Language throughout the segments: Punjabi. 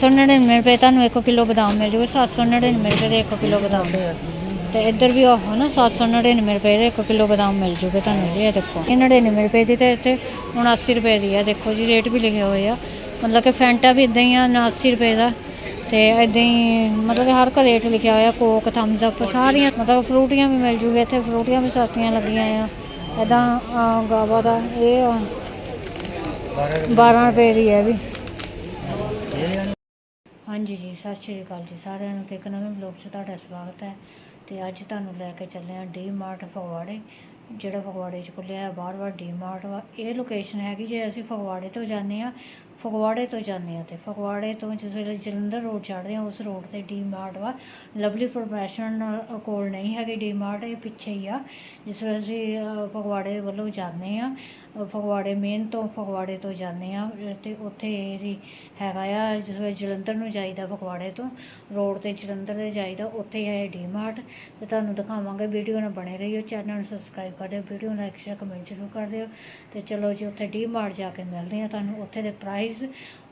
799 ਰੁਪਏ ਤੁਹਾਨੂੰ 1 ਕਿਲੋ ਬਦਾਮ ਮਿਲ ਜੂਗਾ 799 ਰੁਪਏ ਦੇ 1 ਕਿਲੋ ਬਦਾਮ। ਤੇ ਇੱਧਰ ਵੀ ਉਹ ਨਾ 799 ਰੁਪਏ ਦੇ 1 ਕਿਲੋ ਬਦਾਮ ਮਿਲ ਜੂਗੇ ਤੁਹਾਨੂੰ ਜੀ ਇਹ ਦੇਖੋ। ਇਹ 99 ਰੁਪਏ ਦੀ ਤੇ ਇੱਥੇ 79 ਰੁਪਏ ਦੀ ਆ ਦੇਖੋ ਜੀ ਰੇਟ ਵੀ ਲਿਖੇ ਹੋਏ ਆ। ਮਤਲਬ ਕਿ ਫੈਂਟਾ ਵੀ ਇਦਾਂ ਹੀ ਆ 79 ਰੁਪਏ ਦਾ। ਤੇ ਇਦਾਂ ਹੀ ਮਤਲਬ ਕਿ ਹਰ ਇੱਕ ਰੇਟ ਲਿਖਿਆ ਹੋਇਆ ਕੋਕ ਥੰਬਸ ਅਪ ਸਾਰੀਆਂ ਮਤਲਬ ਫਰੂਟੀਆਂ ਵੀ ਮਿਲ ਜੂਗੇ ਇੱਥੇ ਫਰੂਟੀਆਂ ਵੀ ਸਸਤੀਆਂ ਲੱਗੀਆਂ ਆ। ਇਦਾਂ ਗਾਵਾ ਦਾ ਇਹ ਆ, 12 ਰੁਪਏ ਦੀ ਹੈ ਵੀ। ਹਾਂਜੀ ਜੀ, ਸਤਿ ਸ਼੍ਰੀ ਅਕਾਲ ਜੀ ਸਾਰਿਆਂ ਨੂੰ ਤੇ ਇੱਕ ਨਵੇਂ ਬਲੌਗ 'ਚ ਤੁਹਾਡਾ ਸਵਾਗਤ ਹੈ। ਤੇ ਅੱਜ ਤੁਹਾਨੂੰ ਲੈ ਕੇ ਚੱਲੇ ਹਾਂ ਡੀ ਮਾਰਟ ਫਗਵਾੜੇ, ਜਿਹੜਾ ਫਗਵਾੜੇ 'ਚ ਖੁੱਲਿਆ ਹੈ ਬਾਰ-ਬਾਰ ਡੀ ਮਾਰਟ ਵਾ। ਇਹ ਲੋਕੇਸ਼ਨ ਹੈਗੀ ਜੇ ਅਸੀਂ ਫਗਵਾੜੇ ਤੋਂ ਜਾਂਦੇ ਆ ਫਗਵਾੜੇ ਤੋਂ ਜਾਂਦੇ ਹਾਂ ਤੇ ਫਗਵਾੜੇ ਤੋਂ ਜਿਸ ਵੇਲੇ ਜਲੰਧਰ ਰੋਡ ਚੜ੍ਹਦੇ ਹਾਂ, ਉਸ ਰੋਡ ਤੇ ਡੀ ਮਾਰਟ ਵਾ। ਲਵਲੀ ਪ੍ਰੋਫੈਸ਼ਨ ਕੋਲ ਨਹੀਂ ਹੈਗੀ ਡੀ ਮਾਰਟ ਇਹ ਪਿੱਛੇ ਹੀ ਆ। ਜਿਸ ਵੇਲੇ ਅਸੀਂ ਫਗਵਾੜੇ ਵੱਲੋਂ ਜਾਂਦੇ ਹਾਂ ਫਗਵਾੜੇ ਮੇਨ ਤੋਂ ਫਗਵਾੜੇ ਤੋਂ ਜਾਂਦੇ ਆ ਤੇ ਉੱਥੇ ਇਹਦੀ ਹੈਗਾ ਆ, ਜਿਸ ਵੇਲੇ ਜਲੰਧਰ ਨੂੰ ਜਾਈਦਾ ਫਗਵਾੜੇ ਤੋਂ ਰੋਡ ਤੇ ਜਲੰਧਰ ਦੇ ਜਾਈਦਾ, ਉੱਥੇ ਹੈ ਡੀ ਮਾਰਟ ਤੇ ਤੁਹਾਨੂੰ ਦਿਖਾਵਾਂਗੇ, ਵੀਡੀਓ ਨਾਲ ਬਣੇ ਰਹੀਓ ਚੈਨਲ ਨੂੰ ਸਬਸਕ੍ਰਾਈਬ ਕਰ ਦਿਓ, ਵੀਡੀਓ ਨਾਲ ਲਾਈਕ ਸ਼ੇਅਰ ਕਮੈਂਟ ਜ਼ਰੂਰ ਕਰ ਦਿਓ। ਤੇ ਚਲੋ ਜੀ, ਉੱਥੇ ਡੀ ਮਾਰਟ ਜਾ ਕੇ ਮਿਲਦੇ ਆ ਤੁਹਾਨੂੰ, ਉੱਥੇ ਦੇ ਪ੍ਰਾਈਸ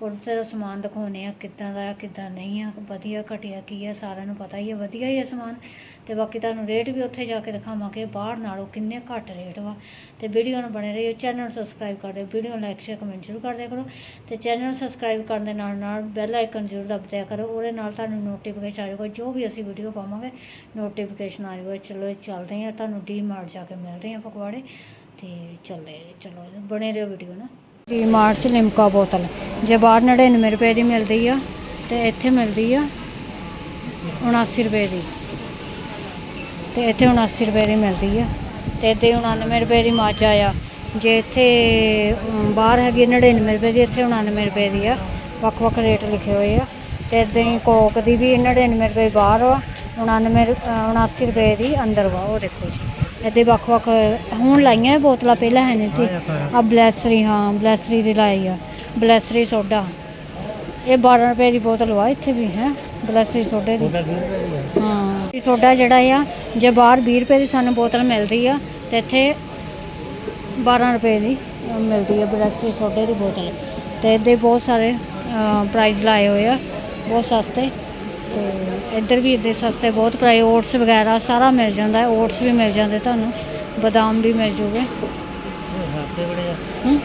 ਉੱਥੇ ਦਾ ਸਮਾਨ ਦਿਖਾਉਣੇ ਆ ਕਿੱਦਾਂ ਦਾ, ਕਿੱਦਾਂ ਨਹੀਂ ਆ, ਵਧੀਆ ਘਟਿਆ ਕੀ ਆ, ਸਾਰਿਆਂ ਨੂੰ ਪਤਾ ਹੀ ਆ, ਵਧੀਆ ਹੀ ਆ ਸਮਾਨ। ਤੇ ਬਾਕੀ ਤੁਹਾਨੂੰ ਰੇਟ ਵੀ ਉੱਥੇ ਜਾ ਕੇ ਦਿਖਾਵਾਂਗੇ, ਬਾਹਰ ਨਾਲੋਂ ਕਿੰਨੇ ਘੱਟ ਰੇਟ ਵਾ। ਤੇ ਵੀਡੀਓ ਨੂੰ ਬਣੇ ਰਹੀਓ ਚੈਨਲ ਨੂੰ ਸਬਸਕ੍ਰਾਈਬ ਕਰ ਦਿਓ ਵੀਡੀਓ ਨੂੰ ਲਾਈਕ ਸ਼ੇਅਰ ਕਮੈਂਟ ਜ਼ਰੂਰ ਕਰਦੇ ਕਰੋ। ਤੇ ਚੈਨਲ ਨੂੰ ਸਬਸਕ੍ਰਾਈਬ ਕਰਨ ਦੇ ਨਾਲ ਨਾਲ ਬੈਲ ਆਈਕਨ ਜ਼ਰੂਰ ਦਬ ਦਿਆ ਕਰੋ, ਉਹਦੇ ਨਾਲ ਤੁਹਾਨੂੰ ਨੋਟੀਫਿਕੇਸ਼ਨ ਆ ਜਾਊਗਾ, ਜੋ ਵੀ ਅਸੀਂ ਵੀਡੀਓ ਪਾਵਾਂਗੇ ਨੋਟੀਫਿਕੇਸ਼ਨ ਆ ਜਾਊਗਾ, ਚਲੋ ਚੱਲਦੇ ਹਾਂ ਤੁਹਾਨੂੰ ਡੀ ਮਾਰਟ ਜਾ ਕੇ ਮਿਲਦੇ ਹਾਂ ਫਗਵਾੜੇ ਤੇ ਚੱਲਦੇ ਚਲੋ ਬਣੇ ਰਹੋ ਵੀਡੀਓ ਨਾ ਡੀ ਮਾਰਟ ਲਿਮਕਾ ਬੋਤਲ। ਜੇ ਬਾਹਰ 99 ਰੁਪਏ ਦੀ ਮਿਲਦੀ ਆ ਤੇ ਇੱਥੇ ਮਿਲਦੀ ਆ 79 ਰੁਪਏ ਦੀ। ਤੇ ਇੱਥੇ 79 ਰੁਪਏ ਦੀ ਮਿਲਦੀ ਆ ਤੇ ਇੱਥੇ 99 ਰੁਪਏ ਦੀ ਮਾਚਾ ਆ ਜੇ ਇੱਥੇ ਬਾਹਰ ਹੈਗੀ 99 ਰੁਪਏ ਦੀ ਇੱਥੇ 99 ਰੁਪਏ ਦੀ ਆ। ਵੱਖ ਵੱਖ ਰੇਟ ਲਿਖੇ ਹੋਏ ਆ। ਤੇ ਇਦਾਂ ਹੀ ਕੋਕ ਦੀ ਵੀ 99 ਰੁਪਏ ਬਾਹਰ ਵਾ 99 ਰੁ- ਅ, 79 ਰੁਪਏ ਦੀ ਅੰਦਰ ਵਾ ਉਹ ਦੇਖੋ ਜੀ। ਇੱਥੇ ਵੱਖ ਵੱਖ ਹੁਣ ਲਾਈਆਂ ਇਹ ਬੋਤਲਾਂ ਪਹਿਲਾਂ ਹੈ ਨਹੀਂ ਸੀ। ਆ ਬਲੈਸਰੀ ਹਾਂ ਬਲੈਸਰੀ ਦੀ ਲਾਈ ਆ। Bisleri soda. ਇਹ 12 ਰੁਪਏ ਦੀ ਬੋਤਲ ਵਾ ਇੱਥੇ ਵੀ ਹੈ ਬਲੈਸਰੀ ਸੋਡੇ ਦੀ। ਹਾਂ ਇਹ ਸੋਡਾ ਜਿਹੜਾ ਆ ਜੇ ਬਾਹਰ 20 ਰੁਪਏ ਦੀ ਸਾਨੂੰ ਬੋਤਲ ਮਿਲਦੀ ਆ ਤੇ ਇੱਥੇ 12 ਰੁਪਏ ਦੀ ਮਿਲਦੀ ਆ ਬਲੈਸਰੀ ਸੋਡੇ ਦੀ ਬੋਤਲ। ਤੇ ਇਹਦੇ ਬਹੁਤ ਸਾਰੇ ਪ੍ਰਾਈਸ ਲਾਏ ਹੋਏ ਆ ਬਹੁਤ ਸਸਤੇ। ਤੇ ਇੱਧਰ ਵੀ ਇੱਦੇ ਸਸਤੇ ਬਹੁਤ ਓਟਸ ਵਗੈਰਾ ਸਾਰਾ ਮਿਲ ਜਾਂਦਾ ਹੈ ਓਟਸ ਵੀ ਮਿਲ ਜਾਂਦੇ ਤੁਹਾਨੂੰ ਬਦਾਮ ਵੀ ਮਿਲ ਜੂਗੇ। ਹੂੰ।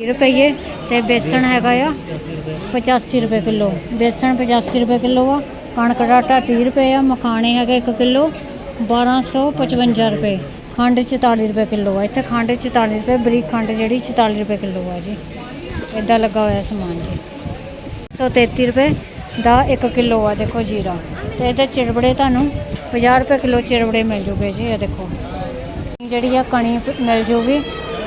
ਰੁਪਏ ਤੇ ਬੇਸਣ ਹੈਗਾ ਆ 85 ਰੁਪਏ ਕਿਲੋ। ਬੇਸਣ 85 ਰੁਪਏ ਕਿਲੋ ਆ ਕਣਕ ਦਾ ਆਟਾ 30 ਰੁਪਏ ਆ ਮਖਾਣੇ ਹੈਗੇ 1 ਕਿਲੋ 1255 ਰੁਪਏ। ਖੰਡ 44 ਰੁਪਏ ਕਿਲੋ ਆ। ਇੱਥੇ ਖੰਡ 44 ਰੁਪਏ, ਬਰੀਕ ਖੰਡ ਜਿਹੜੀ 44 ਰੁਪਏ ਕਿਲੋ ਆ ਜੀ। ਇਦਾਂ ਲੱਗਾ ਹੋਇਆ ਸਮਾਨ ਜੀ। 133 ਰੁਪਏ ਦਾ 1 ਕਿਲੋ ਆ, ਦੇਖੋ ਜੀਰਾ। ਤੇ ਇਹਦੇ ਚਿੜਬੜੇ ਤੁਹਾਨੂੰ 50 ਰੁਪਏ ਕਿਲੋ ਚਿੜਬੜੇ ਮਿਲ ਜੂਗੇ ਜੀ, ਇਹ ਦੇਖੋ। ਜਿਹੜੀ ਆ ਕਣੀ ਮਿਲ ਜੂਗੀ,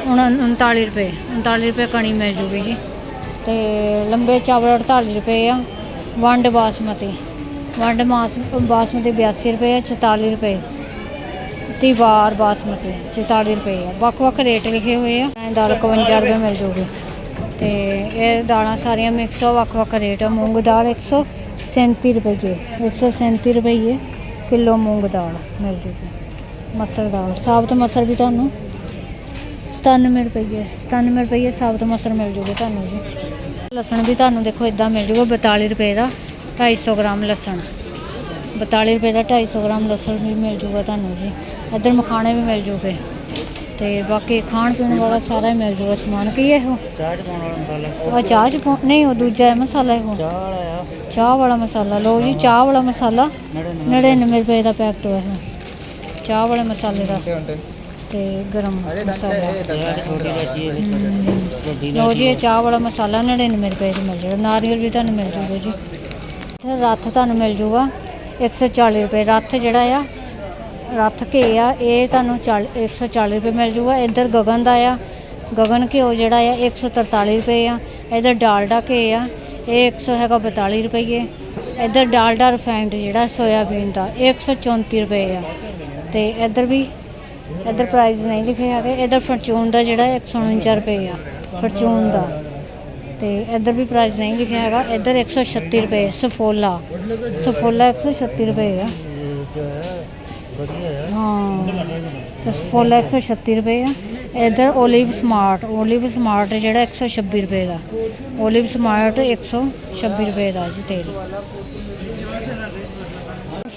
ਹੁਣ 39 ਰੁਪਏ 39 ਰੁਪਏ ਕਣੀ ਮਿਲ ਜੂਗੀ ਜੀ। ਤੇ ਲੰਬੇ ਚਾਵਲ 48 ਰੁਪਏ ਆ, ਵੰਡ ਬਾਸਮਤੀ। ਵੰਡ ਮਾਸ, ਬਾਸਮਤੀ 82 ਰੁਪਏ ਆ 44 ਰੁਪਏ। ਤਿਵਾਰ ਬਾਸਮਤੀ 44 ਰੁਪਏ ਆ। ਵੱਖ ਵੱਖ ਰੇਟ ਲਿਖੇ ਹੋਏ ਆ। ਐਂ ਦਾਲ 51 ਰੁਪਏ ਮਿਲ ਜੂਗੀ। ਤੇ ਇਹ ਦਾਲਾਂ ਸਾਰੀਆਂ ਮਿਕਸ ਆ, ਵੱਖ ਵੱਖ ਰੇਟ ਆ। ਮੂੰਗ ਦਾਲ 137 ਰੁਪਏ 137 ਰੁਪਏ ਕਿਲੋ ਮੂੰਗ ਦਾਲ ਮਿਲ ਜੂਗੀ। ਮਸਰ ਦਾਲ, ਸਾਬਤ ਮਸਰ ਵੀ ਤੁਹਾਨੂੰ 97 ਰੁਪਏ 97 ਰੁਪਏ ਸਾਬਤ ਮਸਰ ਮਿਲ ਜੂਗਾ ਤੁਹਾਨੂੰ ਜੀ। ਲਸਣ ਵੀ ਤੁਹਾਨੂੰ ਦੇਖੋ ਇਦਾਂ ਮਿਲ ਜੂਗਾ 42 ਰੁਪਏ ਦਾ 250 ਗ੍ਰਾਮ ਲਸਣ। 42 ਰੁਪਏ ਦਾ 250 ਗ੍ਰਾਮ ਲਸਣ ਵੀ ਮਿਲ ਜੂਗਾ ਤੁਹਾਨੂੰ ਜੀ। ਇੱਧਰ ਮਖਾਣੇ ਵੀ ਮਿਲ ਜੂਗੇ। ਤੇ ਬਾਕੀ ਖਾਣ ਪੀਣ ਵਾਲਾ ਸਾਰਾ ਹੀ ਮਿਲ ਜੂਗਾ ਸਮਾਨ। ਕੀ ਹੈ ਉਹ ਚਾਹ ਪਾਉਣ ਵਾਲਾ ਮਸਾਲਾ। ਉਹ ਚਾਹ ਚ ਨਹੀਂ ਉਹ ਦੂਜਾ ਹੈ ਮਸਾਲਾ ਇਹ। ਚਾਹ ਵਾਲਾ ਆ। ਚਾਹ ਵਾਲਾ ਮਸਾਲਾ। ਲਓ ਜੀ ਚਾਹ ਵਾਲਾ ਮਸਾਲਾ। 99 99 ਰੁਪਏ ਦਾ ਪੈਕਟ ਹੋਇਆ ਹੈ ਚਾਹ ਵਾਲੇ ਮਸਾਲੇ ਦਾ। ਤੇ ਗਰਮ ਮਸਾਲਾ। ਲਓ ਜੀ ਇਹ ਚਾਹ ਵਾਲਾ ਮਸਾਲਾ 99 ਰੁਪਏ ਦਾ ਮਿਲ ਜਾਏਗਾ ਨਾਰੀਅਲ ਵੀ ਤੁਹਾਨੂੰ ਮਿਲ ਜੂਗਾ ਜੀ। ਤੇ ਰੱਥ ਤੁਹਾਨੂੰ ਮਿਲ ਜੂਗਾ। 140 ਰੁਪਏ ਰੱਥ ਜਿਹੜਾ ਆ, ਰੱਥ ਘੇ ਆ, ਇਹ ਤੁਹਾਨੂੰ 40 140 ਰੁਪਏ ਮਿਲ ਜੂਗਾ। ਇੱਧਰ ਗਗਨ ਦਾ ਆ, ਗਗਨ ਘਿਓ ਜਿਹੜਾ ਆ 143 ਰੁਪਏ ਆ। ਇੱਧਰ ਡਾਲਡਾ ਘੇ ਆ, ਇਹ 100 ਹੈਗਾ 42 ਰੁਪਏ ਇੱਧਰ ਡਾਲਡਾ ਰਿਫਾਈਨਡ ਜਿਹੜਾ ਸੋਇਆਬੀਨ ਦਾ ਇਹ 134 ਰੁਪਏ ਆ। ਤੇ ਇੱਧਰ ਵੀ, ਇੱਧਰ ਪ੍ਰਾਈਸ ਨਹੀਂ ਲਿਖੇ ਹੈਗੇ। ਇੱਧਰ ਫਰਚੂਨ ਦਾ ਜਿਹੜਾ 149 ਰੁਪਏ ਆ, ਫਰਚੂਨ ਦਾ। ਤੇ ਇੱਧਰ ਵੀ ਪ੍ਰਾਈਸ ਨਹੀਂ ਲਿਖਿਆ ਹੈਗਾ। ਇੱਧਰ 136 ਰੁਪਏ ਸਫੋਲਾ ਸਫੋਲਾ 136 ਰੁਪਏ ਆ। ਹਾਂ ਸਫੋਲਾ 136 ਰੁਪਏ ਆ। ਇੱਧਰ 올ਿਵ ਸਮਾਰਟ 올ਿਵ ਸਮਾਰਟ ਜਿਹੜਾ 126 ਰੁਪਏ ਦਾ। 올ਿਵ ਸਮਾਰਟ 126 ਰੁਪਏ ਦਾ ਜੀ ਤੇਲ।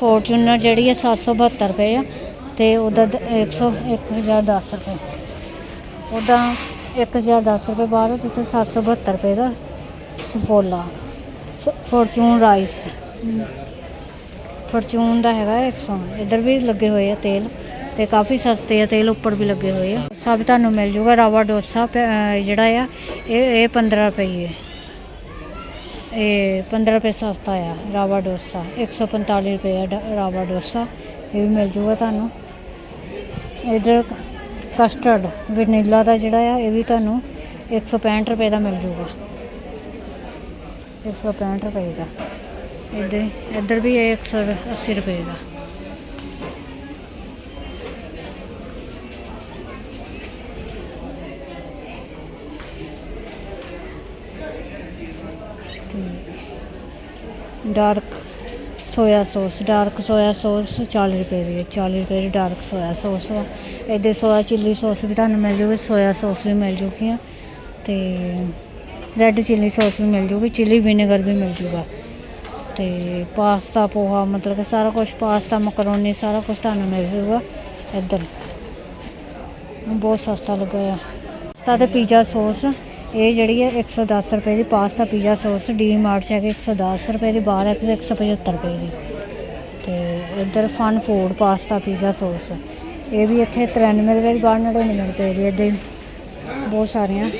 ਫੋਰਚੂਨਰ ਜਿਹੜੀ ਹੈ 772 ਰੁਪਏ ਆ। ਤੇ ਉਹਦਾ 100 1010 ਰੁਪਏ। ਉਹਦਾ 1010 ਰੁਪਏ ਬਾਹਰ ਤੇ ਇੱਥੇ 772 ਰੁਪਏ ਦਾ ਸਫੋਲਾ। Fortune rice. ਫੋਰਚੂਨ ਦਾ ਹੈਗਾ 100 ਇੱਧਰ ਵੀ ਲੱਗੇ ਹੋਏ ਆ ਤੇਲ, ਤੇ ਕਾਫੀ ਸਸਤੇ ਆ, ਤੇਲ ਉੱਪਰ ਵੀ ਲੱਗੇ ਹੋਏ ਆ। ਸਭ ਤੁਹਾਨੂੰ ਮਿਲ ਜੂਗਾ, ਰਾਵਾ ਡੋਸਾ, ਪ- ਜਿਹੜਾ ਆ, ਇਹ ਇਹ 15 ਰੁਪਏ ਹੈ ਇਹ 15 ਰੁਪਏ ਸਸਤਾ ਆ, ਰਾਵਾ ਡੋਸਾ। 145 ਰੁਪਏ ਆ ਡ- ਰਾਵਾ ਡੋਸਾ। ਇਹ ਵੀ ਮਿਲ ਜੂਗਾ ਤੁਹਾਨੂੰ। ਇਧਰ ਕਸਟਰਡ ਵਨੀਲਾ ਦਾ ਜਿਹੜਾ ਆ, ਇਹ ਵੀ ਤੁਹਾਨੂੰ 165 ਰੁਪਏ ਦਾ ਮਿਲ ਜੂਗਾ। 165 ਰੁਪਏ ਦਾ। ਇੱਧਰ ਇੱਧਰ ਵੀ ਇਹ 180 ਰੁਪਏ ਦਾ। Dark soya sauce dark soya sauce 40 ਰੁਪਏ ਦੀ ਹੈ 40 ਰੁਪਏ ਦੀ ਡਾਰਕ ਸੋਇਆ ਸੌਸ ਵਾ। ਇਹਦੇ ਸੋਇਆ ਚਿੱਲੀ ਸੌਸ ਵੀ ਤੁਹਾਨੂੰ ਮਿਲ ਜੂਗੀ ਸੋਇਆ ਸੌਸ ਵੀ ਮਿਲ ਜੂਗੀਆਂ ਤੇ ਰੈੱਡ ਚਿੱਲੀ ਸੌਸ ਵੀ ਮਿਲ ਜੂਗੀ ਚਿੱਲੀ ਵਿਨੇਗਰ ਵੀ ਮਿਲ ਜੂਗਾ। ਤੇ ਪਾਸਤਾ ਪੋਹਾ, ਮਤਲਬ ਕਿ ਸਾਰਾ ਕੁਝ ਪਾਸਤਾ ਮਕਰੋਨੀ ਸਾਰਾ ਕੁਝ ਤੁਹਾਨੂੰ ਮਿਲ ਜੂਗਾ ਇੱਧਰ। ਬਹੁਤ ਸਸਤਾ ਲੱਗਾ ਆ। ਸਸਤਾ ਤੇ ਪੀਜ਼ਾ ਸੌਸ ਇਹ ਜਿਹੜੀ ਹੈ 110 ਰੁਪਏ ਦੀ pasta pizza sauce D Mart 'ਚ ਹੈਗੀ 110 ਰੁਪਏ ਦੀ ਬਾਹਰ ਹੈ 175 ਰੁਪਏ ਦੀ। ਤੇ ਇੱਧਰ fun food pasta pizza sauce ਇਹ ਵੀ ਇੱਥੇ 93 ਰੁਪਏ ਦੀ, ਬਾਹਰ 99 ਰੁਪਏ ਦੀ ਇੱਦਾਂ ਬਹੁਤ ਸਾਰੀਆਂ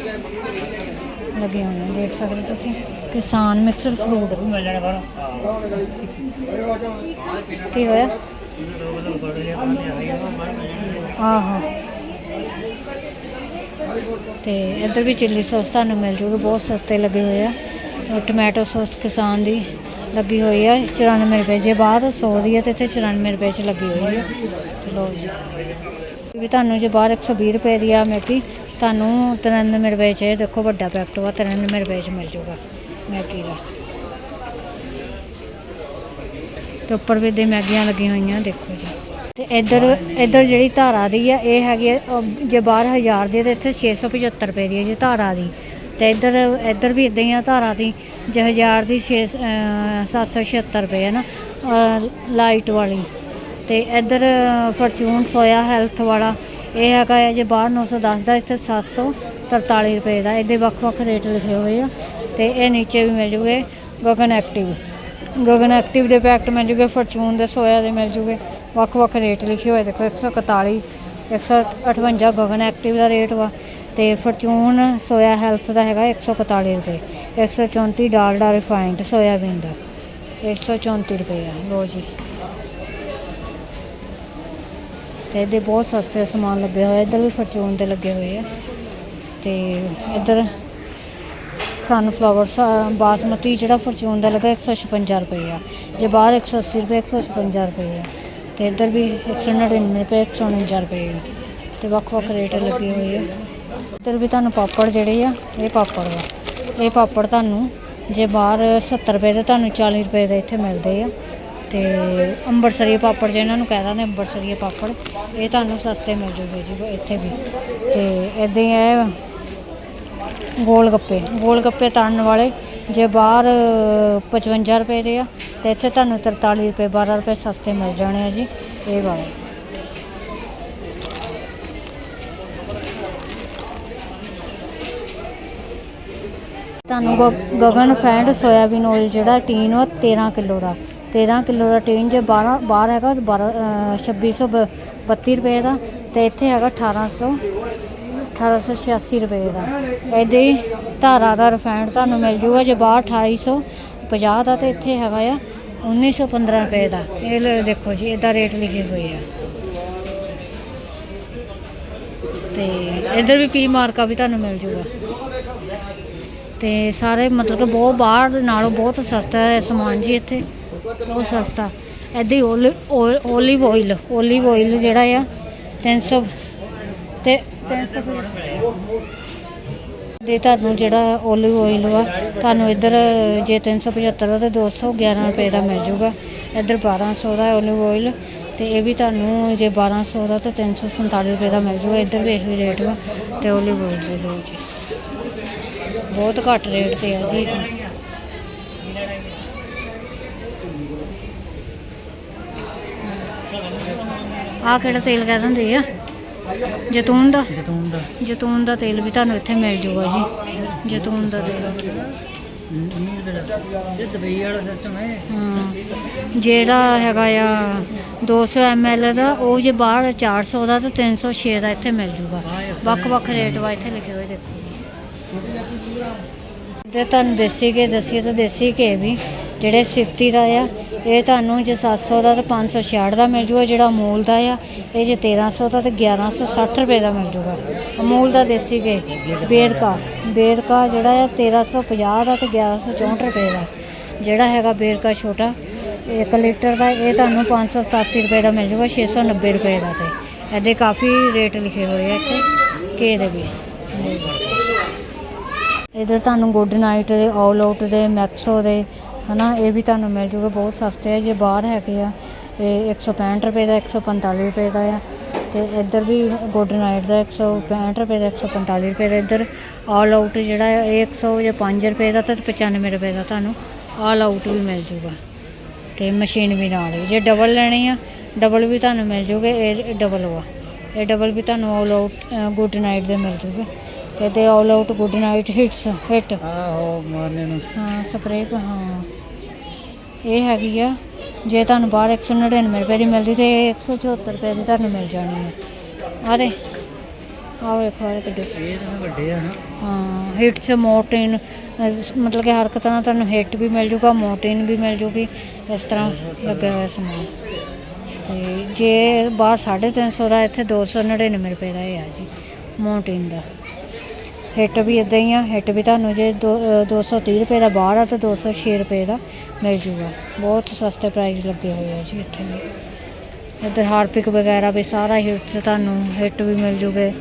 ਲੱਗੀਆਂ ਹੋਈਆਂ, ਦੇਖ ਸਕਦੇ ਤੁਸੀਂ। ਕਿਸਾਨ ਮਿਕਸਰ ਫਰੂਟ ਮਿਲ ਜਾਣੇ ਬਾਹਰ। ਕੀ ਹੋਇਆ? ਆਹੋ। ਤੇ ਇੱਧਰ ਵੀ ਚਿੱਲੀ ਸੌਸ ਤੁਹਾਨੂੰ ਮਿਲ ਜੂਗੀ, ਬਹੁਤ ਸਸਤੇ ਲੱਗੇ ਹੋਏ ਆ। ਔਰ ਟੋਮੈਟੋ ਸੌਸ ਕਿਸਾਨ ਦੀ ਲੱਗੀ ਹੋਈ ਆ 94 ਰੁਪਏ। ਜੇ ਬਾਹਰ 100 ਦੀ ਹੈ ਤੇ ਇੱਥੇ 94 ਰੁਪਏ 'ਚ ਲੱਗੀ ਹੋਈ ਹੈ ਤੇ ਲਓ ਜੀ। ਇਹ ਵੀ ਤੁਹਾਨੂੰ ਜੇ ਬਾਹਰ 120 ਰੁਪਏ ਦੀ ਆ ਮੈਗੀ ਤੁਹਾਨੂੰ 93 ਰੁਪਏ 'ਚ, ਇਹ ਦੇਖੋ ਵੱਡਾ ਪੈਕਟ ਵਾ 93 ਰੁਪਏ 'ਚ ਮਿਲ ਜੂਗਾ ਮੈਗੀ ਦਾ। ਤੇ ਉੱਪਰ ਵੀ ਦੇ ਮੈਗੀਆਂ ਲੱਗੀਆਂ ਹੋਈਆਂ, ਦੇਖੋ ਜੀ। ਤੇ ਇੱਧਰ ਇੱਧਰ ਜਿਹੜੀ ਧਾਰਾ ਦੀ ਆ ਇਹ ਹੈਗੀ ਆ, ਅਹ, ਜੇ ਬਾਹਰ 1000 ਦੀ ਹੈ ਤੇ ਇੱਥੇ 675 ਰੁਪਏ ਦੀ ਹੈ ਜੀ ਧਾਰਾ ਦੀ। ਤੇ ਇੱਧਰ ਇੱਧਰ ਵੀ ਇਦਾਂ ਹੀ ਆ ਧਾਰਾ ਦੀ ਜੇ 1000 ਦੀ 6 776 ਰੁਪਏ ਹੈ ਨਾ ਲਾਈਟ ਵਾਲੀ। ਤੇ ਇੱਧਰ ਫਰਚੂਨ ਸੋਇਆ ਹੈਲਥ ਵਾਲਾ ਇਹ ਹੈਗਾ ਹੈ ਜੇ ਬਾਹਰ 910 ਦਾ ਇੱਥੇ 743 ਰੁਪਏ ਦਾ ਇਹਦੇ ਵੱਖ-ਵੱਖ ਰੇਟ ਲਿਖੇ ਹੋਏ ਆ। ਤੇ ਇਹ ਨੀਚੇ ਵੀ ਮਿਲ ਜੂਗੇ ਗਗਨ ਐਕਟਿਵ। ਗਗਨ ਐਕਟਿਵ ਦੇ ਪੈਕਟ ਮਿਲ ਜੂਗੇ ਫਰਚੂਨ ਦੇ ਸੋਇਆ ਦੇ ਮਿਲ ਜੂਗੇ। ਵੱਖ-ਵੱਖ ਰੇਟ ਲਿਖੇ ਹੋਏ, ਦੇਖੋ 141 158 ਗਗਨ ਐਕਟਿਵ ਦਾ ਰੇਟ ਵਾ ਤੇ ਫਰਚੂਨ ਸੋਇਆ ਹੈਲਥ ਦਾ ਹੈਗਾ 141 ਰੁਪਏ 134 ਡਾਲਡਾ ਰਿਫਾਈਨਡ ਸੋਇਆਬੀਨ ਦਾ 134 ਰੁਪਏ ਆ ਲੋ ਜੀ। ਤੇ ਇਹਦੇ ਬਹੁਤ ਸਸਤੇ ਸਮਾਨ ਲੱਗੇ ਹੋਏ ਇੱਧਰ ਵੀ ਫਰਚੂਨ ਦੇ ਲੱਗੇ ਹੋਏ ਆ। ਤੇ ਇੱਧਰ ਸਨਫਲਾਵਰ ਬਾਸਮਤੀ ਜਿਹੜਾ ਫਰਚੂਨ ਦਾ ਲੱਗਾ 156 ਰੁਪਏ ਆ ਜੇ ਬਾਹਰ 180 ਰੁਪਏ 156 ਰੁਪਏ ਆ ਤੇ ਇੱਧਰ ਵੀ 199 ਰੁਪਏ 149 ਰੁਪਏ ਆ ਤੇ ਵੱਖ ਵੱਖ ਰੇਟ ਲੱਗੇ ਹੋਏ ਆ। ਇੱਧਰ ਵੀ ਤੁਹਾਨੂੰ ਪਾਪੜ ਜਿਹੜੇ ਆ, ਇਹ ਪਾਪੜ ਆ। ਇਹ ਪਾਪੜ ਤੁਹਾਨੂੰ ਜੇ ਬਾਹਰ 70 ਰੁਪਏ ਦੇ ਤੁਹਾਨੂੰ 40 ਰੁਪਏ ਦੇ ਇੱਥੇ ਮਿਲਦੇ ਆ। ਤੇ ਅੰਬਰਸਰੀ ਪਾਪੜ ਜਿਹਨਾਂ ਨੂੰ ਕਹਿ ਦਿੰਦੇ ਅੰਬਰਸਰੀ ਪਾਪੜ, ਇਹ ਤੁਹਾਨੂੰ ਸਸਤੇ ਮਿਲ ਜੂਗੇ ਜੀ, ਇੱਥੇ ਵੀ। ਤੇ ਇਦਾਂ ਹੀ ਹੈ ਗੋਲ ਗੱਪੇ ਗੋਲ ਗੱਪੇ ਤੜਨ ਵਾਲੇ, ਜੇ ਬਾਹਰ 55 ਰੁਪਏ ਦੇ ਆ, ਤੇ ਇੱਥੇ ਤੁਹਾਨੂੰ 43 ਰੁਪਏ 12 ਰੁਪਏ ਸਸਤੇ ਮਿਲ ਜਾਣੇ ਆ ਜੀ, ਇਹ ਵਾਲੇ। ਤੁਹਾਨੂੰ ਗ- ਗਗਨ ਫੈਂਡ ਸੋਇਆਬੀਨ ਆਇਲ ਜਿਹੜਾ ਟੀਨ ਉਹ 13 ਕਿਲੋ ਦਾ। 13 ਕਿਲੋ ਦਾ ਟੀਨ ਜੇ 12 ਬਾਹਰ ਹੈਗਾ 12 2632 ਰੁਪਏ ਦਾ, ਤੇ ਇੱਥੇ ਹੈਗਾ 1800 1886 ਰੁਪਏ ਦਾ। ਇਹਦੇ ਧਾਰਾ ਦਾ ਰਿਫਾਈਂਡ ਤੁਹਾਨੂੰ ਮਿਲ ਜੂਗਾ ਜੇ ਬਾਹਰ 2850 ਦਾ ਤੇ ਇੱਥੇ ਹੈਗਾ ਆ 1915 ਰੁਪਏ ਦਾ। ਇਹ ਲਓ ਦੇਖੋ ਜੀ, ਇਹਦਾ ਰੇਟ ਲਿਖੇ ਹੋਏ ਆ। ਤੇ ਇਧਰ ਵੀ ਪੀ ਮਾਰਕਾ ਵੀ ਤੁਹਾਨੂੰ ਮਿਲ ਜੂਗਾ। ਤੇ ਸਾਰੇ ਮਤਲਬ ਕਿ ਬਹੁਤ ਬਾਹਰ ਦੇ ਨਾਲੋਂ ਬਹੁਤ ਸਸਤਾ ਹੈ ਸਮਾਨ ਜੀ ਇੱਥੇ। ਬਹੁਤ ਸਸਤਾ। ਇੱਦਾਂ ਹੀ ਓਲਿਵ ਆਇਲ ਓਲਿਵ ਆਇਲ ਜਿਹੜਾ ਆ 300 ਤੇ 300 ਤੁਹਾਨੂੰ ਜਿਹੜਾ ਓਲਿਵ ਆਇਲ ਵਾ, ਤੁਹਾਨੂੰ ਇੱਧਰ ਜੇ 375 ਦਾ ਤੇ 211 ਰੁਪਏ ਦਾ ਮਿਲ ਜਾਊਗਾ ਇੱਧਰ 1200 ਦਾ ਓਲਿਵ ਆਇਲ ਤੇ ਇਹ ਵੀ ਤੁਹਾਨੂੰ ਜੇ 1200 ਦਾ ਤੇ 347 ਰੁਪਏ ਦਾ ਮਿਲ ਜਾਊਗਾ ਇੱਧਰ ਵੀ ਇਹੀ ਰੇਟ ਵਾ ਤੇ ਓਲਿਵ ਆਇਲ ਦੇ ਦੋ ਜੀ। ਬਹੁਤ ਘੱਟ ਰੇਟ ਤੇ ਆ ਜੀ। ਇਹ। ਆਹ ਕਿਹੜਾ ਤੇਲ ਕਹਿ ਦਿੰਦੇ ਆ? ਜੈਤੂਨ ਦਾ? ਜਤੂਨ ਦਾ। ਜੈਤੂਨ ਦਾ ਤੇਲ ਵੀ ਤੁਹਾਨੂੰ ਇੱਥੇ ਮਿਲ ਜਾਊਗਾ ਜੀ। ਜੈਤੂਨ ਦਾ ਤੇਲ। ਇਹ ਦਵਾਈ ਵਾਲਾ ਸਿਸਟਮ ਹੈ। ਹਾਂ। ਜਿਹੜਾ ਹੈਗਾ ਆ 200 ml ਦਾ ਉਹ ਜੇ ਬਾਹਰ 400 ਦਾ ਤੇ 306 ਦਾ ਇੱਥੇ ਮਿਲ ਜਾਊਗਾ ਵੱਖ-ਵੱਖ ਰੇਟ ਵਾ ਇੱਥੇ ਲਿਖੇ ਹੋਏ ਦੇਖੋ। ਜੀ ਤੇ ਤੁਹਾਨੂੰ ਦੇਸੀ ਘੇ ਦੱਸੀਏ ਤਾਂ ਦੇਸੀ ਘੇ ਵੀ ਜਿਹੜੇ ਸਿਫਤੀ ਦਾ ਆ, ਇਹ ਤੁਹਾਨੂੰ ਜੇ 700 ਦਾ ਤੇ 566 ਦਾ ਮਿਲ ਜੂਗਾ, ਜਿਹੜਾ ਅਮੂਲ ਦਾ ਆ, ਇਹ ਜੇ 1300 ਦਾ ਤੇ 1160 ਰੁਪਏ ਦਾ ਮਿਲ ਜੂਗਾ। ਅਮੂਲ ਦਾ ਦੇਸੀ ਗੇ ਬੇਰਕਾ ਬੇਰਕਾ ਜਿਹੜਾ ਆ 1350 ਦਾ ਤੇ 1164 ਰੁਪਏ ਦਾ। ਜਿਹੜਾ ਹੈਗਾ ਬੇਰਕਾ ਛੋਟਾ 1 ਲੀਟਰ ਦਾ, ਇਹ ਤੁਹਾਨੂੰ 587 ਰੁਪਏ ਦਾ ਮਿਲ ਜੂਗਾ 690 ਰੁਪਏ ਦਾ ਤੇ। ਇਹਦੇ ਕਾਫੀ ਰੇਟ ਲਿਖੇ ਹੋਏ ਆ ਇੱਥੇ, ਘੇ ਦੇ ਵੀ। ਇਧਰ ਤੁਹਾਨੂੰ ਗੁੱਡ ਨਾਈਟ ਦੇ, ਆਲ ਆਊਟ ਦੇ, ਮੈਕਸੋ ਦੇ ਹਨਾ ਇਹ ਵੀ ਤੁਹਾਨੂੰ ਮਿਲ ਜੂਗਾ ਬਹੁਤ ਸਸਤੇ ਆ ਜੇ ਬਾਹਰ ਹੈਗੇ ਆ ਇਹ 165 ਰੁਪਏ ਦਾ 145 ਰੁਪਏ ਦਾ ਆ। ਤੇ ਇੱਧਰ ਵੀ ਗੁੱਡ ਨਾਈਟ ਦਾ 165 ਰੁਪਏ ਦਾ 145 ਰੁਪਏ ਦਾ। ਇੱਧਰ ਆਲ ਆਊਟ ਜਿਹੜਾ ਆ ਇਹ 105 ਰੁਪਏ ਦਾ ਤੇ 95 ਰੁਪਏ ਦਾ ਤੁਹਾਨੂੰ ਆਲ ਆਊਟ ਵੀ ਮਿਲ ਜੂਗਾ। ਤੇ ਮਸ਼ੀਨ ਵੀ ਨਾਲ। ਜੇ ਡਬਲ ਲੈਣੀ ਆ ਡਬਲ ਵੀ ਤੁਹਾਨੂੰ ਮਿਲ ਜੂਗੇ ਇਹ ਡਬਲ ਵਾ। ਇਹ ਡਬਲ ਵੀ ਤੁਹਾਨੂੰ ਆਲ ਆਊਟ ਗੁੱਡ ਨਾਈਟ ਦੇ ਮਿਲ ਜੂਗੇ। ਤੇ ਤੇ all out good night hits hit. ਆਹੋ ਮਾਰਨੇ ਨੂੰ। ਹਾਂ ਸਪਰੇਅ ਹਾਂ। ਇਹ ਹੈਗੀ ਆ ਜੇ ਤੁਹਾਨੂੰ ਬਾਹਰ 199 ਰੁਪਏ ਦੀ ਮਿਲਦੀ ਤੇ ਇਹ 174 ਰੁਪਏ ਦੀ ਤੁਹਾਨੂੰ ਮਿਲ ਜਾਣੀ ਹੈ ਆਰੇ ਆਹ ਵੇਖੋ ਆਹ ਕਿੱਡੇ ਇਹ ਤਾਂ ਵੱਡੇ ਆ ਹਾਂ ਹਿੱਟ ਚ ਮੋਰਟਿਨ ਮਤਲਬ ਕਿ ਹਰ ਇੱਕ ਤਰ੍ਹਾਂ ਤੁਹਾਨੂੰ ਹਿੱਟ ਵੀ ਮਿਲ ਜੂਗਾ ਮੋਰਟਿਨ ਵੀ ਮਿਲ ਜੂਗੀ ਇਸ ਤਰ੍ਹਾਂ ਲੱਗਿਆ ਹੋਇਆ ਸਮਾਨ। ਤੇ ਜੇ ਬਾਹਰ 350 ਦਾ ਇੱਥੇ 299 ਰੁਪਏ ਦਾ ਇਹ ਆ ਜੀ ਮੋਰਟਿਨ ਦਾ। ਹਿੱਟ ਵੀ ਇਦਾਂ ਹੀ ਆ ਹਿੱਟ ਵੀ ਤੁਹਾਨੂੰ ਜੇ ਦੋ- ਅਹ 230 ਰੁਪਏ ਦਾ ਬਾਹਰ ਆ ਤੇ 206 ਰੁਪਏ ਦਾ। ਮਿਲ ਜੂਗਾ। ਬਹੁਤ ਸਸਤੇ ਪ੍ਰਾਈਸ ਲੱਗੇ ਹੋਏ ਆ ਜੀ ਇੱਥੇ ਵੀ। ਇੱਧਰ ਹਾਰਪਿਕ ਵਗੈਰਾ ਵੀ ਸਾਰਾ ਹਿੱਟ ਤੁਹਾਨੂੰ ਹਿੱਟ ਵੀ ਮਿਲ ਜੂਗੇ।